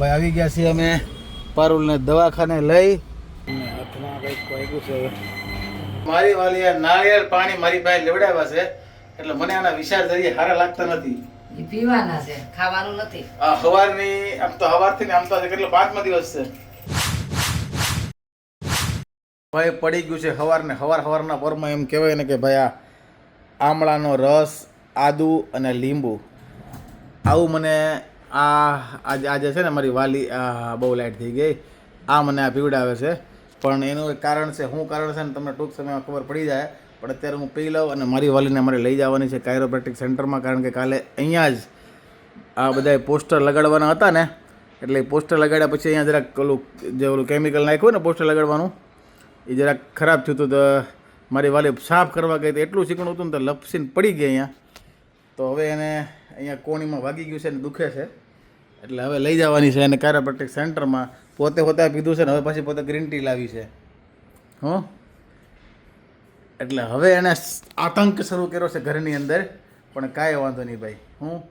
ભાઈ આવી ગયા છીએ અમે પારુલને દવાખાને લઈ. હાથમાં કંઈક વાગ્યું છે મારી વાલી આ નાળિયેર પાણી મારી પાસે લેવડાવ્યા છે એટલે મને આના વિચાર જરીએ સારા લાગતા નથી. પીવાના છે ખાવાનું નથી. આ હવારની આમ તો હવારથી ને આમ તો કેટલો પાંચમો દિવસ છે. ભાઈ પડી ગયું છે હવાર ને હવાર હવારના પરમાં એમ કહેવાય ને કે ભાઈ આ આમળાનો રસ આદુ અને લીંબુ. આવું મને આ આજે આજે છે ને મારી વાલી બહુ લાઇટ થઈ ગઈ. આ મને આ પીવડાવે છે. પણ એનું એક કારણ છે, શું કારણ છે ને તમને ટૂંક સમયમાં ખબર પડી જાય, પણ અત્યારે હું પી લઉં અને મારી વાલીને મારે લઈ જવાની છે કાયરોપ્રેટિક સેન્ટરમાં કારણ કે કાલે અહીંયા જ આ બધા પોસ્ટર લગાડવાના હતા ને, એટલે પોસ્ટર લગાડ્યા પછી અહીંયા જરાક ઓલું જે ઓલું કેમિકલ નાખ્યું ને પોસ્ટર લગાડવાનું, એ જરાક ખરાબ થયું હતું, તો મારી વાલી સાફ કરવા ગઈ તો એટલું ચીકણું હતું ને તો લપસીને પડી ગઈ અહીંયા. તો હવે એને અહીંયા કોણીમાં વાગી ગયું છે ને દુખે છે. એટલે હવે લઈ જવાની છે એને કાયરોપ્રેક્ટિક સેન્ટરમાં પોતે પોતે પીધું છે ને, હવે પછી પોતે ગ્રીન ટી લાવી છે. હો? એટલે હવે એને આતંક શરૂ કર્યો છે ઘરની અંદર, પણ કાંઈ વાંધો નહીં ભાઈ. હું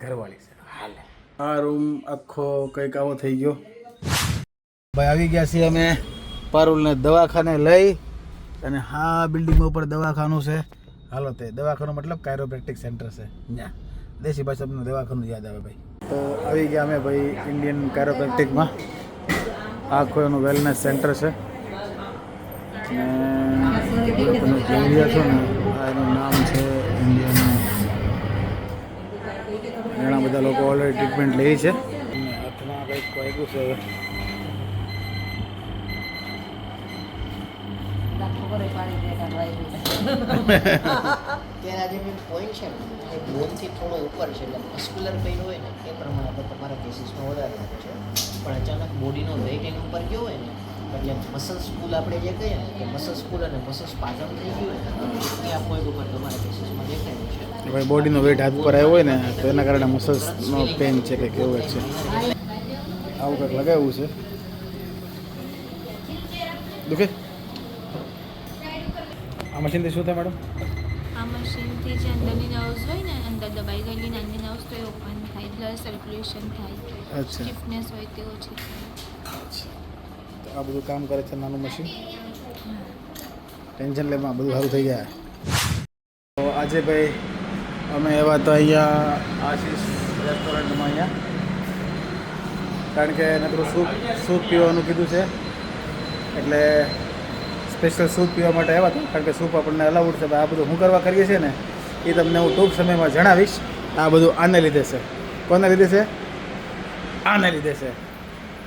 ઘરવાળી છે. હાલે. આ રૂમ આખો કંઈક આવો થઈ ગયો. ભાઈ આવી ગયા છીએ અમે પારુલને દવાખાને લઈ અને હા બિલ્ડિંગ ઉપર દવાખાનું છે. હાલો તે, દવાખાનું મતલબ કાયરોપ્રેક્ટિક સેન્ટર છે. ત્યાં દેશી ભાષા દવાખાનું યાદ આવે ભાઈ. તો આવી ગયા અમે ભાઈ ઇન્ડિયન કાયરોપ્રેક્ટિકમાં આખો એનું વેલનેસ સેન્ટર છે. અને તમે જોઈ રહ્યા છો ને, આ એનું નામ છે ઇન્ડિયન ઘણા બધા લોકો ઓલરેડી ટ્રીટમેન્ટ લે છે. હાથમાં કંઈક વાગ્યું છે ખબર પાણી ભેગા વાગ્યું તેના જે મેં પોઈન્ટ છે ને એ બોનથી થોડો ઉપર છે એટલે મસ્ક્યુલર પેઇન હોય ને એ પ્રમાણે આપણે તમારા કેસીસમાં વધારે આવે છે. પણ અચાનક બોડીનો વેઇટ એની ઉપર ગયો હોય ને એટલે મસલ સ્કૂલ આપણે જે કહીએ ને કે મસલ સ્કૂલ અને મસલ્સ પાચન થઈ ગયું હોય ને એ આ પોઈન્ટ ઉપર તમારા કેસીસમાં દેખાય છે. બોડીનો વેટ હાથ પર આવ્યો હોય ને તો એના કારણે મસલ્સનો પેન છે કે કેવું છે. આવું કંઈક લગાવ્યું છે. દુખે? આ મશીનથી શું થાય મેડમ આ મશીનથી જે અંદરની નર્વ્સ હોય ને અંદર દબાઈ ગયેલી નાની નર્વ્સ તો એ ઓપન થાય બ્લડ સર્ક્યુલેશન થાય. અચ્છા. સ્ટીફનેસ હોય તે ઓછી થાય. તો આ બધું કામ કરે છે નાનું મશીન ટેન્શન લેમાં બધું સારું થઈ જાય. તો આજે ભાઈ અમે એવા તો અહીંયા આશીષ રેસ્ટોરન્ટમાં અહીંયા. કારણ કે નકરું સૂપ સૂપ પીવાનું કીધું છે. એટલે સ્પેશિયલ સૂપ પીવા માટે આવ્યા હતા કારણ કે સૂપ આપણને અલાઉડ છે. આ બધું હું કરવા કરીએ છીએ ને એ તમને હું ટૂંક સમયમાં જણાવીશ. આ બધું આને લીધે છે. કોને લીધે છે? આને લીધે છે.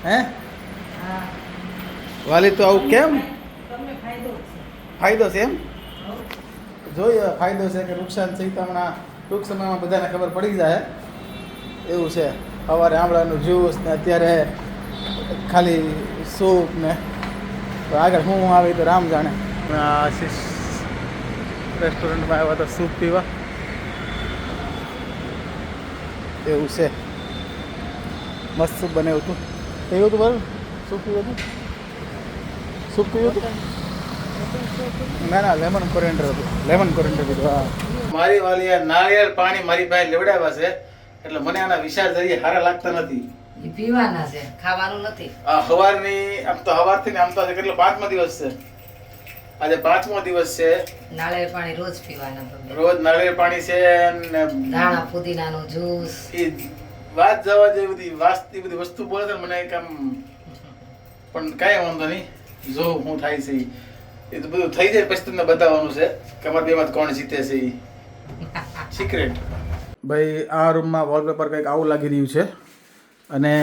હે? હા. વાલી તો આવું કેમ? ફાયદો છે. એમ? જોઈએ ફાયદો છે કે નુકસાન થઈ તો હમણાં ટૂંક સમયમાં બધાને ખબર પડી જાય. એવું છે. સવારે આમળાનું જ્યુસ ને અત્યારે ખાલી સૂપ ને તો આગળ શું આવે તો રામ જાણે. આશીષ રેસ્ટોરન્ટમાં આવ્યા તો સૂપ પીવા. એવું છે. મસ્ત સૂપ બનાવ્યું હતું. એવું હતું બરાબર? સૂપ પીવું હતું? સૂપ પીવું હતું? ના ના લેમન કોરિએન્ડર હતું. લેમન કોરિએન્ડર હતું હા. મારી વાલી નાળિયેર પાણી મારી પાસે લેવડાવ્યા છે. એટલે મને આના વિચાર જરીએ સારા લાગતા નથી. પીવાના છે ખાવાનું નથી. આ હવારની આમ તો હવારથી ને આમ તો આજે કેટલો પાંચમો દિવસ છે? આજે પાંચમો દિવસ છે. નાળિયેર પાણી રોજ પીવાના રોજ નાળિયેર પાણી છે ને ધાણા પુદીનાનો જ્યુસ. એ વાત જવા જેવી બધી વાસ્તી બધી વસ્તુ બોલે છે મને એક આમ પણ કાંઈ વાંધો નહીં. જો હું થાય છે. એ તો બધું થઈ જાય પછી તમને બતાવવાનું છે કે અમારા બેમાં કોણ જીતે છે એ સિક્રેટ ભાઈ આ રૂમમાં વોલપેપર કંઈક આવું લાગી રહ્યું છે. અને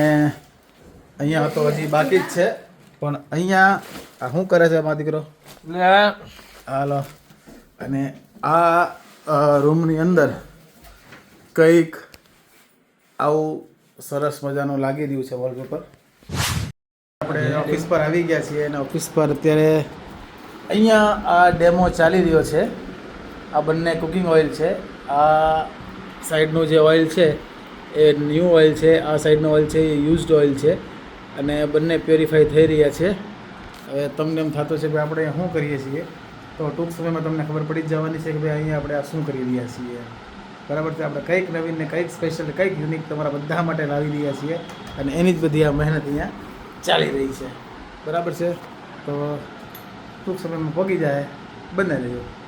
અહીંયા તો હજી બાકી જ છે. પણ અહીંયા આ શું કરે છે મારો દીકરો? હાલો. અને આ રૂમની અંદર કંઈક આવું સરસ મજાનું લાગી રહ્યું છે વોલપેપર આપણે ઓફિસ પર આવી ગયા છીએ અને ઓફિસ પર અત્યારે અહીંયા આ ડેમો ચાલી રહ્યો છે. આ બંને કુકિંગ ઓઇલ છે. આ સાઈડનું જે ઓઇલ છે એ ન્યૂ ઓઇલ છે, આ સાઈડનો ઓઇલ છે, એ યુઝડ ઓઇલ છે અને બંને પ્યોરિફાય થઈ રહ્યા છે. હવે તમને એમ થતું છે કે આપણે શું કરીએ છીએ? તો ટૂંક સમયમાં તમને ખબર પડી જ જવાની છે કે ભાઈ અહીંયા આપણે આ શું કરી રહ્યા છીએ. બરાબર છે? આપણે કંઈક નવીન ને કંઈક સ્પેશિયલ કંઈક યુનિક તમારા બધા માટે લાવી રહ્યા છીએ અને એની જ બધી આ મહેનત અહીંયા ચાલી રહી છે. બરાબર છે? તો ટૂંક સમયમાં પગી જાય. બંને રહ્યો